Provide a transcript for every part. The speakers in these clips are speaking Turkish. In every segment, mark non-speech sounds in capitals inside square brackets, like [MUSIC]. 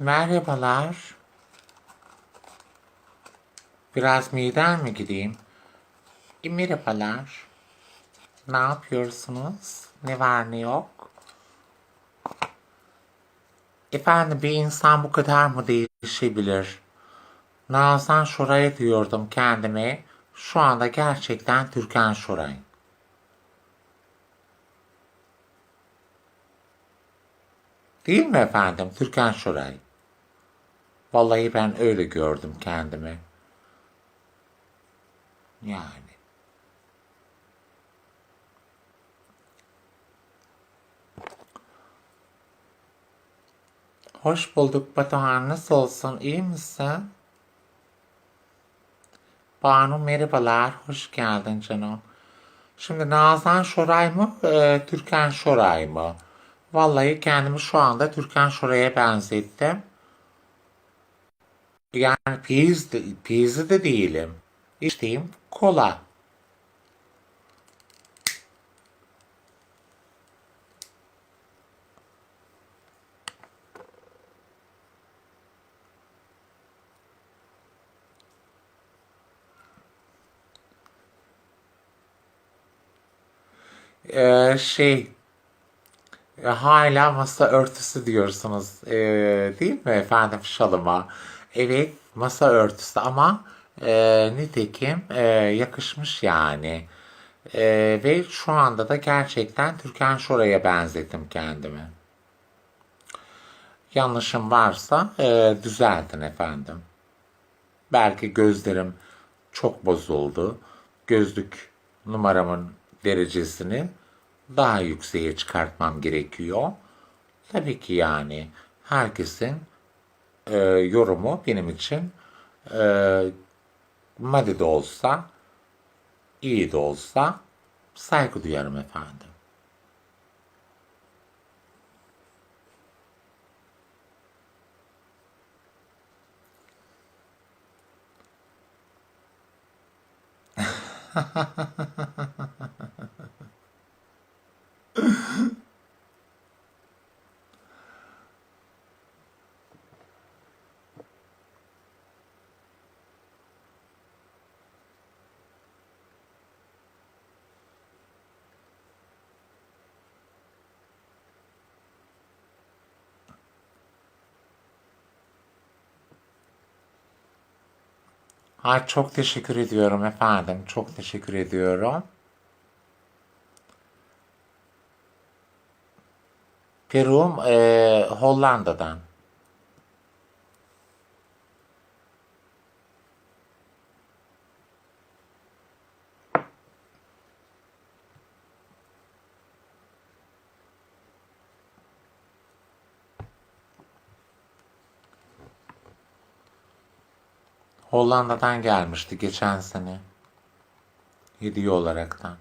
Merhabalar. Biraz miden mi gideyim? E, merhabalar. Ne yapıyorsunuz? Ne var ne yok? Efendim bir insan bu kadar mı değişebilir? Nazan Şoray diyordum kendime. Şu anda gerçekten Türkan Şoray. Değil mi efendim Türkan Şoray? Vallahi ben öyle gördüm kendimi. Yani. Hoş bulduk Batuhan. Nasılsın? İyi misin? Banu merhabalar. Hoş geldin canım. Şimdi Nazan Şoray mı? E, Türkan Şoray mı? Vallahi kendimi şu anda Türkan Şoray'a benzettim. Yani pizza, pizza de değilim. İçtiğim kola. Ee, şey e, hala masa örtüsü diyorsunuz ee, değil mi efendim şalıma? Evet masa örtüsü ama e, nitekim e, yakışmış yani. E, ve şu anda da gerçekten Türkan Şoray'a benzettim kendimi. Yanlışım varsa e, düzeltin efendim. Belki gözlerim çok bozuldu. Gözlük numaramın derecesini daha yükseğe çıkartmam gerekiyor. Tabii ki yani herkesin e, yorumu benim için e, madde de olsa, iyi de olsa saygı duyarım efendim. [LAUGHS] Ay çok teşekkür ediyorum efendim. Çok teşekkür ediyorum. Peru'm e, Hollanda'dan. Hollanda'dan gelmişti geçen sene. Hediye olaraktan.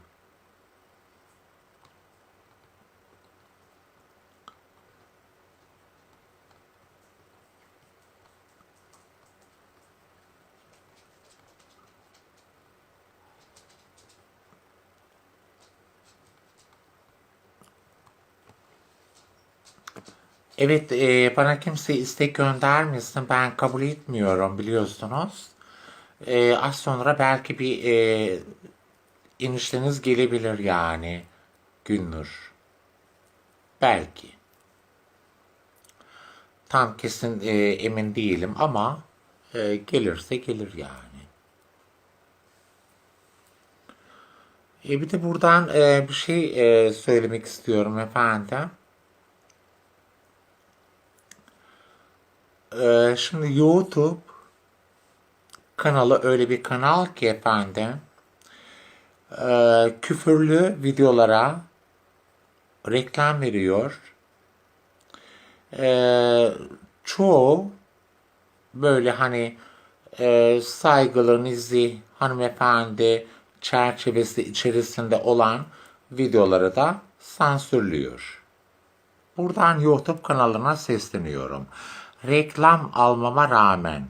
Evet, e, bana kimse istek göndermesin. Ben kabul etmiyorum biliyorsunuz. E, az sonra belki bir e, enişteniz gelebilir yani. Günnur. Belki. Tam kesin e, emin değilim ama e, gelirse gelir yani. E, bir de buradan e, bir şey e, söylemek istiyorum efendim. Ee, şimdi YouTube kanalı öyle bir kanal ki efendim e, küfürlü videolara reklam veriyor. E, çoğu böyle hani e, saygılı, nezih hanımefendi çerçevesi içerisinde olan videoları da sansürlüyor. Buradan YouTube kanalına sesleniyorum reklam almama rağmen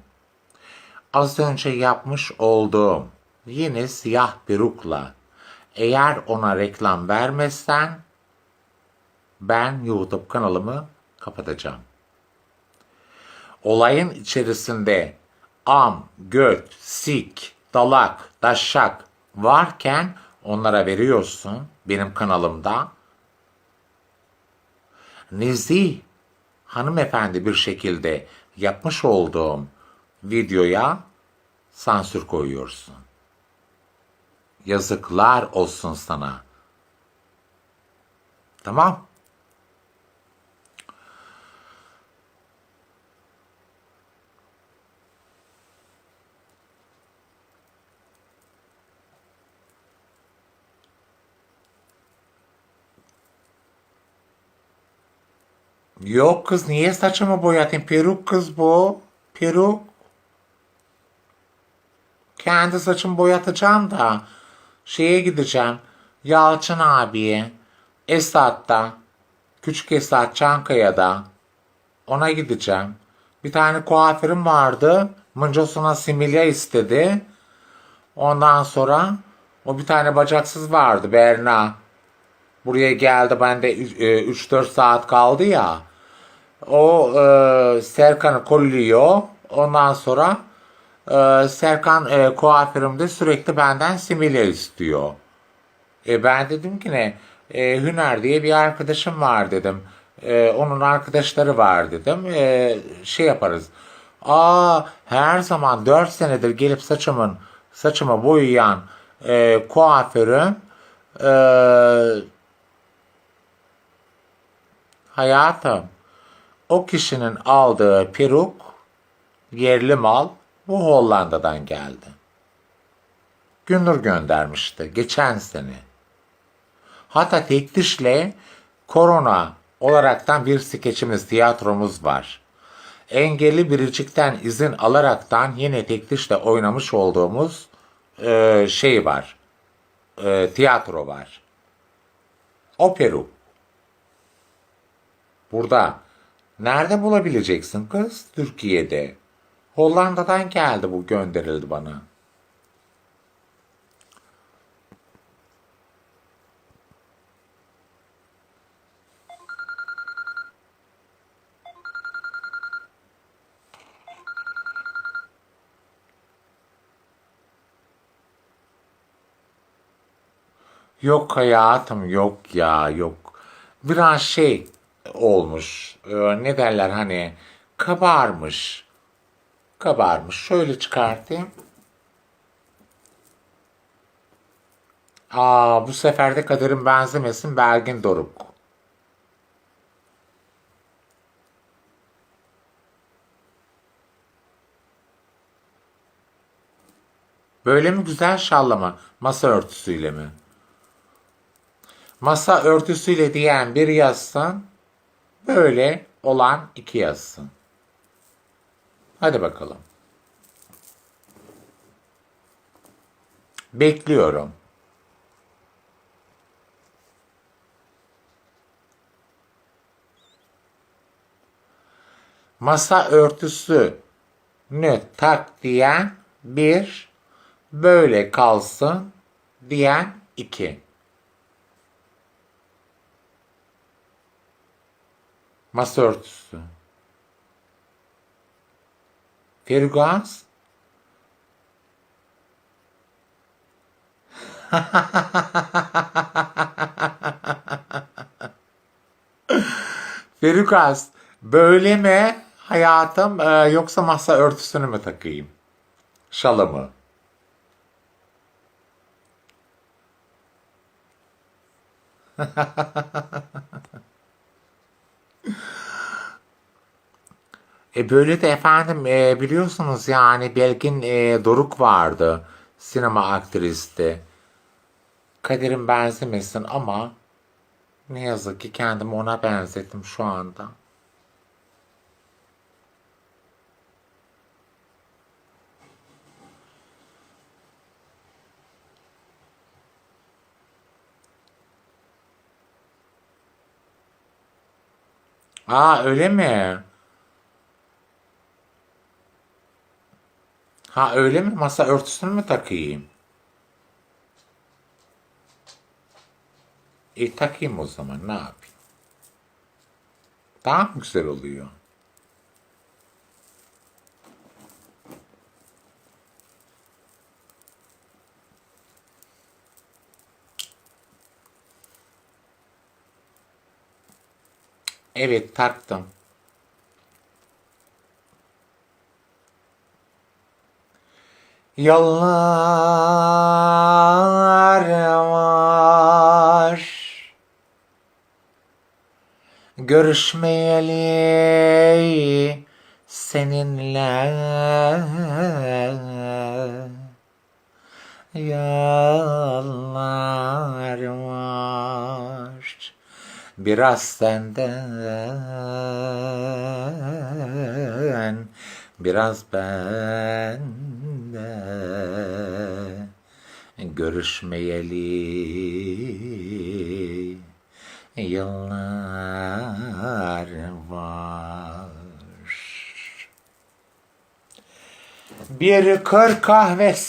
az önce yapmış olduğum yine siyah perukla eğer ona reklam vermezsen ben YouTube kanalımı kapatacağım. olayın içerisinde am, göt, sik, dalak, daşak varken onlara veriyorsun benim kanalımda. Nezih hanımefendi bir şekilde yapmış olduğum videoya sansür koyuyorsun. Yazıklar olsun sana. Tamam. Yok kız niye saçımı boyatayım? Peruk kız bu. Peruk. Kendi saçımı boyatacağım da şeye gideceğim. Yalçın abiye. Esat'ta. Küçük Esat Çankaya'da. Ona gideceğim. Bir tane kuaförüm vardı. Mıncosuna similya istedi. Ondan sonra o bir tane bacaksız vardı Berna. Buraya geldi bende 3-4 saat kaldı ya. O e, Serkan'ı kolluyor. Ondan sonra e, Serkan e, kuaförümde sürekli benden simile istiyor. E, ben dedim ki ne? E, Hüner diye bir arkadaşım var dedim. E, onun arkadaşları var dedim. E, şey yaparız. Aa her zaman 4 senedir gelip saçımın saçımı boyayan e, kuaförüm e, hayatım o kişinin aldığı peruk yerli mal bu Hollanda'dan geldi. Gündür göndermişti geçen sene. Hatta tek dişle korona olaraktan bir skeçimiz, tiyatromuz var. Engelli biricikten izin alaraktan yine tek dişle oynamış olduğumuz e, şey var. E, tiyatro var. O peruk. Burada. Nerede bulabileceksin kız? Türkiye'de. Hollanda'dan geldi bu gönderildi bana. Yok hayatım yok ya yok. Biraz şey olmuş. e, Ne derler hani kabarmış. Kabarmış. Şöyle çıkartayım. Aa bu sefer de kaderim benzemesin Belgin Doruk. Böyle mi güzel şallama? Masa örtüsüyle mi? Masa örtüsüyle diyen bir yazsın. Böyle olan iki yazsın. Hadi bakalım. Bekliyorum. Masa örtüsü ne tak diyen bir, böyle kalsın diyen iki. Masa örtüsü. Ferugaz. [LAUGHS] Ferugaz. Böyle mi hayatım e, yoksa masa örtüsünü mü takayım? Şalımı. [LAUGHS] E böyle de efendim e, biliyorsunuz yani Belgin e, Doruk vardı. Sinema aktristi. Kaderim benzemesin ama ne yazık ki kendimi ona benzettim şu anda. Aa öyle mi? Ha öyle mi? Masa örtüsünü mü takayım? E takayım o zaman ne yapayım? Daha mı güzel oluyor? Evet taktım. Yollar var Görüşmeyeli seninle Yollar Biraz senden Biraz benden Görüşmeyeli Yıllar var. Bir kır kahvesinde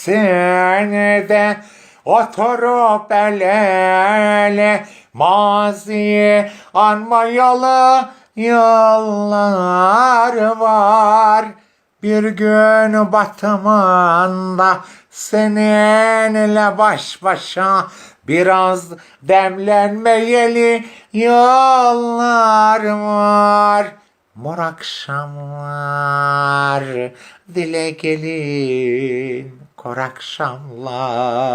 oturup el ele maziyi anmayalı yıllar var. Bir gün batımında seninle baş başa biraz demlenmeyeli yıllar var. Mor akşamlar dile gelin kor akşamlar.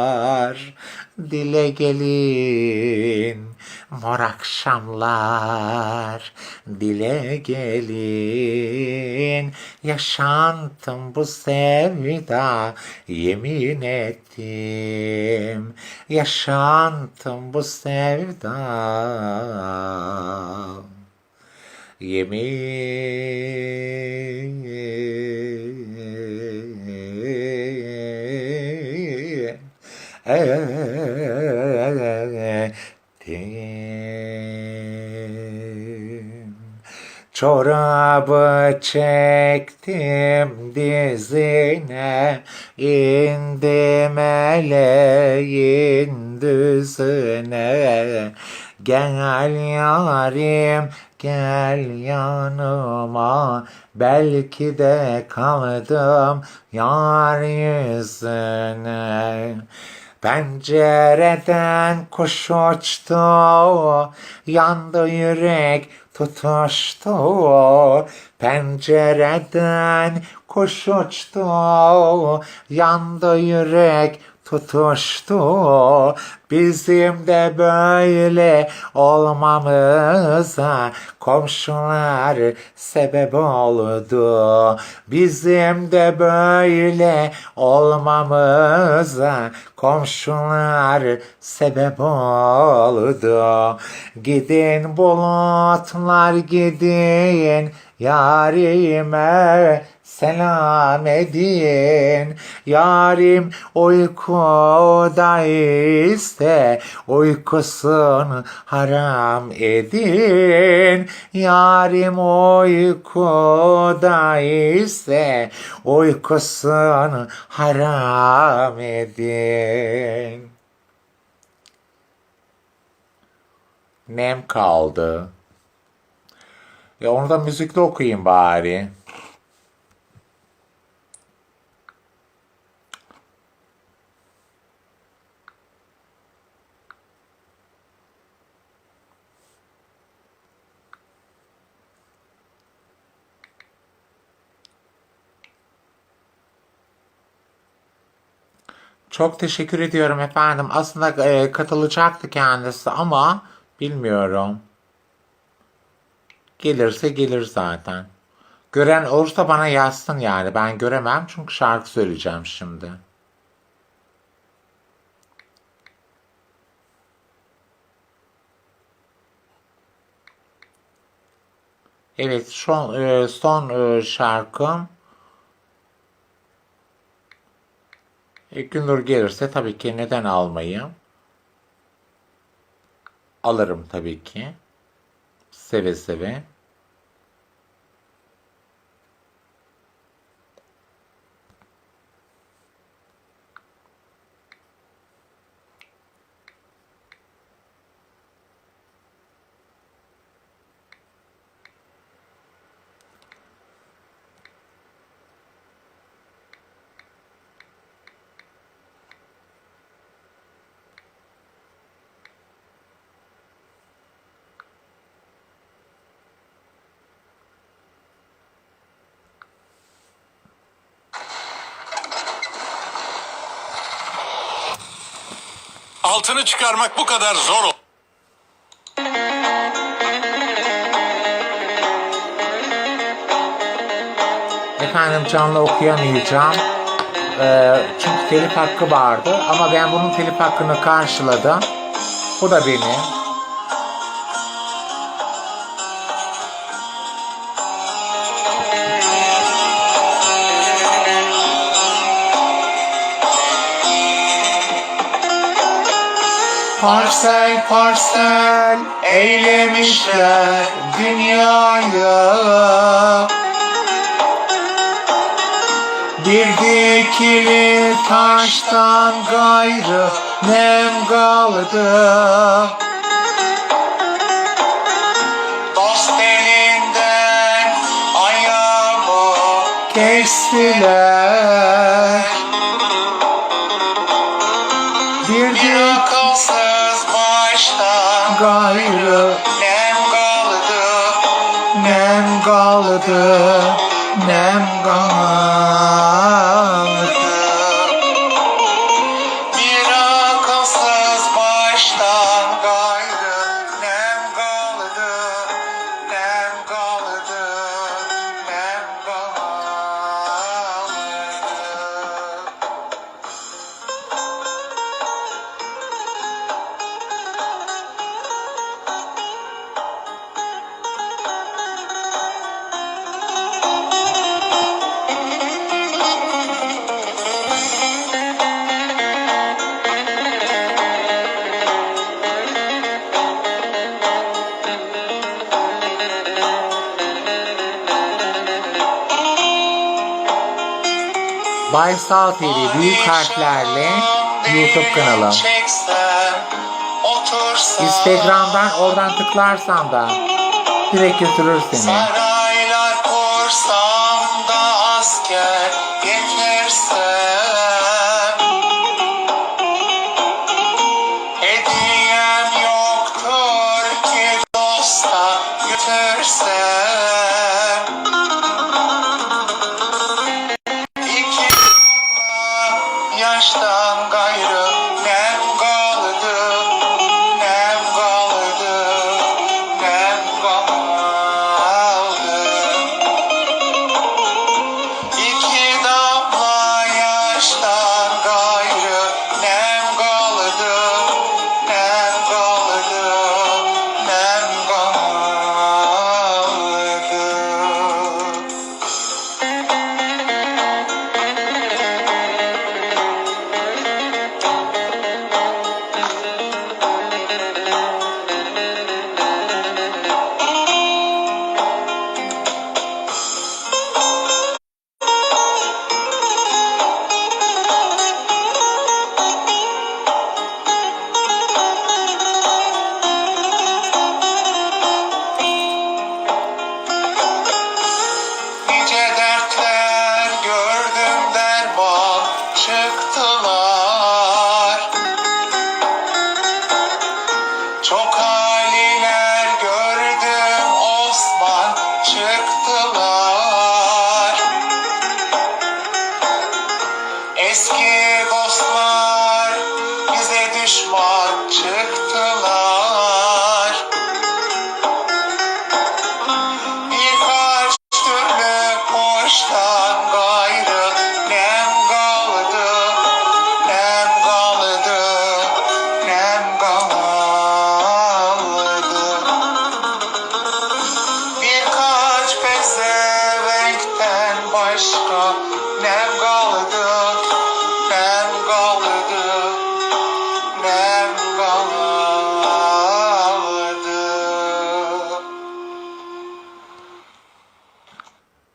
Dile gelin mor akşamlar. Dile gelin yaşantım bu sevda yemin ettim. Yaşantım bu sevda Yemin ettim. Çorabı çektim dizine, indim eleğin düzüne. Gel yarim, gel yanıma, belki de kaldım yar yüzüne. Pencereden kuş uçtu, yandı yürek tutuştu. Pencereden kuş uçtu, yandı yürek tutuştu. Bizim de böyle olmamıza komşular sebep oldu. Bizim de böyle olmamıza komşular sebep oldu. Gidin bulutlar gidin yarime selam edin. Yarim uykuda ise uykusunu haram edin. Yarim uykuda ise uykusunu haram edin. Nem kaldı. Ya onu da müzikle okuyayım bari. Çok teşekkür ediyorum efendim. Aslında e, katılacaktı kendisi ama bilmiyorum. Gelirse gelir zaten. Gören olursa bana yazsın yani. Ben göremem çünkü şarkı söyleyeceğim şimdi. Evet, son, e, son e, şarkım. E, Gündür gelirse tabii ki neden almayayım? Alırım tabii ki. Seve seve. Altını çıkarmak bu kadar zor ol. Efendim canlı okuyamayacağım. Ee, çünkü telif hakkı vardı ama ben bunun telif hakkını karşıladım. Bu da benim. Parsel parsel eylemişler dünyayı. Bir dikili taştan gayrı nem kaldı. Dost elinden ayağımı kestiler Baysal TV büyük harflerle YouTube kanalım. Instagram'dan oradan tıklarsan da direkt götürür seni.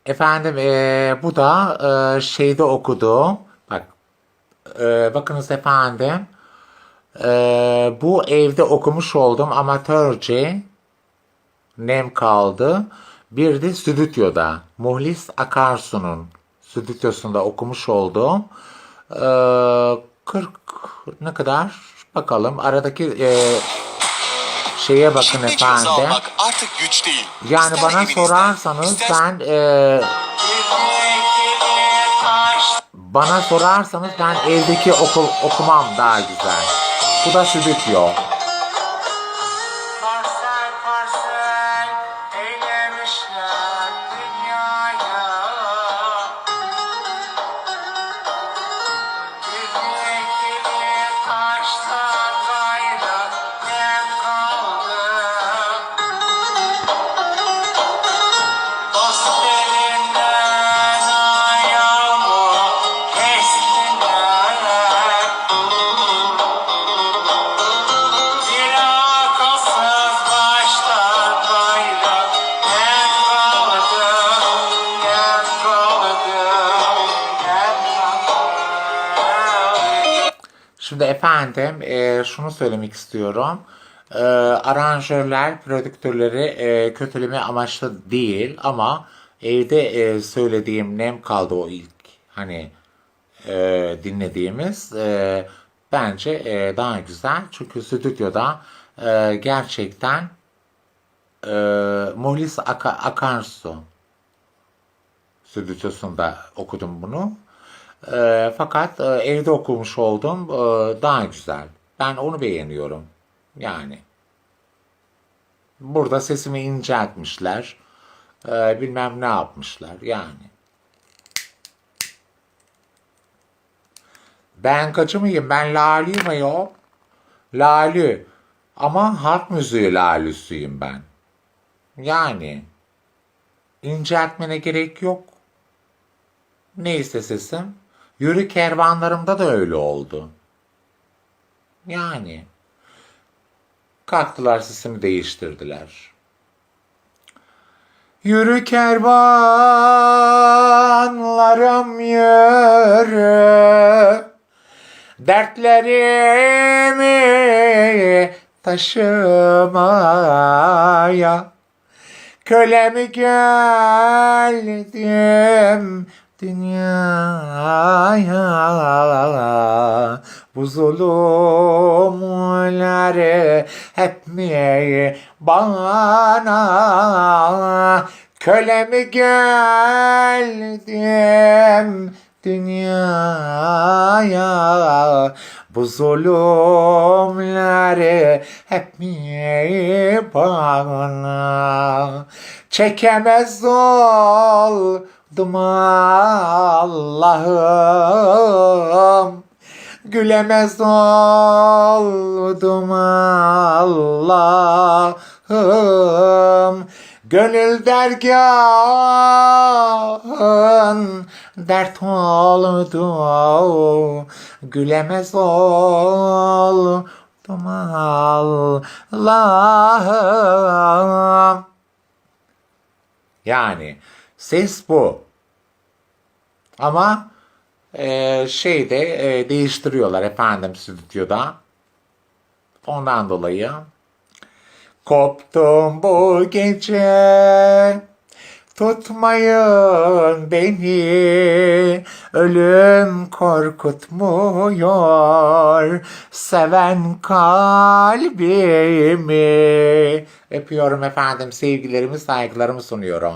Efendim eee, bu da eee, şeyde okudu. Bak eee, bakınız efendim. Eee, bu evde okumuş oldum amatörce nem kaldı. Bir de stüdyoda Muhlis Akarsu'nun stüdyosunda okumuş oldum. Eee 40 ne kadar bakalım aradaki eee, şeye bakın Şimdi efendim. almak artık güç değil. Yani İster bana sorarsanız ister ben eee bana sorarsanız ben evdeki okul okumam daha güzel. Bu da stüdyo. Efendim e, şunu söylemek istiyorum. E, aranjörler, prodüktörleri e, kötüleme amaçlı değil ama evde e, söylediğim nem kaldı o ilk hani e, dinlediğimiz e, bence e, daha güzel. Çünkü stüdyoda e, gerçekten e, Molis Aka, Akarsu stüdyosunda okudum bunu. E, fakat e, evde okumuş oldum e, daha güzel. Ben onu beğeniyorum. Yani. Burada sesimi inceltmişler. E, bilmem ne yapmışlar. Yani. Ben kaçı mıyım? Ben laliyim ayol. Lali. Ama halk müziği lalisiyim ben. Yani. İnceltmene gerek yok. Neyse sesim. Yürü kervanlarımda da öyle oldu. Yani. Kalktılar sesimi değiştirdiler. Yürü kervanlarım yürü. Dertlerimi taşımaya. Kölemi geldim dünyaya Bu zulümleri hep mi bana? Kölemi geldim dünyaya? Bu zulümleri hep mi bana? Çekemez oldum Allah'ım. Gülemez oldum Allah'ım. Gönül dergahın dert oldu. Gülemez oldum Allah'ım. Yani ses bu. Ama e, şeyde e, değiştiriyorlar efendim stüdyoda. Ondan dolayı koptum bu gece. Tutmayın beni, ölüm korkutmuyor, seven kalbimi. Öpüyorum efendim, sevgilerimi, saygılarımı sunuyorum.